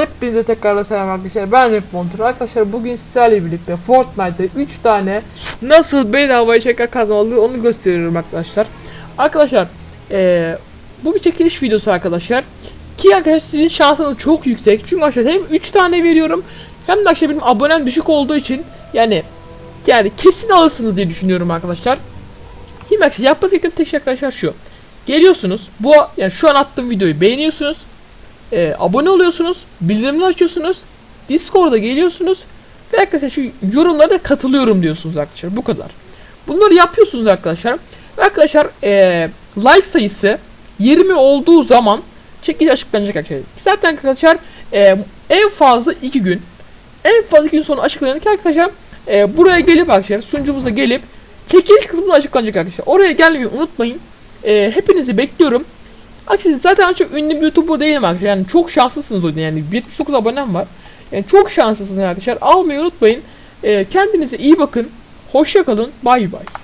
Hepinize tekrar selam arkadaşlar. Ben Rip Montur. Arkadaşlar bugün sizlerle birlikte Fortnite'da 3 tane nasıl bedavaya şeker kazanılır onu gösteriyorum arkadaşlar. Arkadaşlar eee, bu bir çekiliş videosu arkadaşlar. Ki arkadaşlar sizin şansınız çok yüksek. Çünkü arkadaşlar hem 3 tane veriyorum hem de arkadaşlar benim abonem düşük olduğu için yani yani kesin alırsınız diye düşünüyorum arkadaşlar. Şimdi arkadaşlar yapmanız gereken tek şey arkadaşlar şu. Geliyorsunuz bu yani şu an attığım videoyu beğeniyorsunuz. E, abone oluyorsunuz. Bildirimleri açıyorsunuz. Discord'a geliyorsunuz. Ve arkadaşlar şu yorumlara katılıyorum diyorsunuz arkadaşlar. Bu kadar. Bunları yapıyorsunuz arkadaşlar. Ve arkadaşlar e, like sayısı 20 olduğu zaman çekici açıklanacak arkadaşlar. Zaten arkadaşlar e, en fazla 2 gün en fazla 2 gün sonra açıklanacak arkadaşlar. E, buraya gelip arkadaşlar sunucumuza gelip çekiliş kısmında açıklanacak arkadaşlar. Oraya gelmeyi unutmayın. E, hepinizi bekliyorum. Arkadaşlar zaten çok ünlü bir YouTuber değilim arkadaşlar. Yani çok şanslısınız o yüzden. Yani 79 abonem var. Yani çok şanslısınız arkadaşlar. Almayı unutmayın. E, kendinize iyi bakın. Hoşça kalın. Bay bay.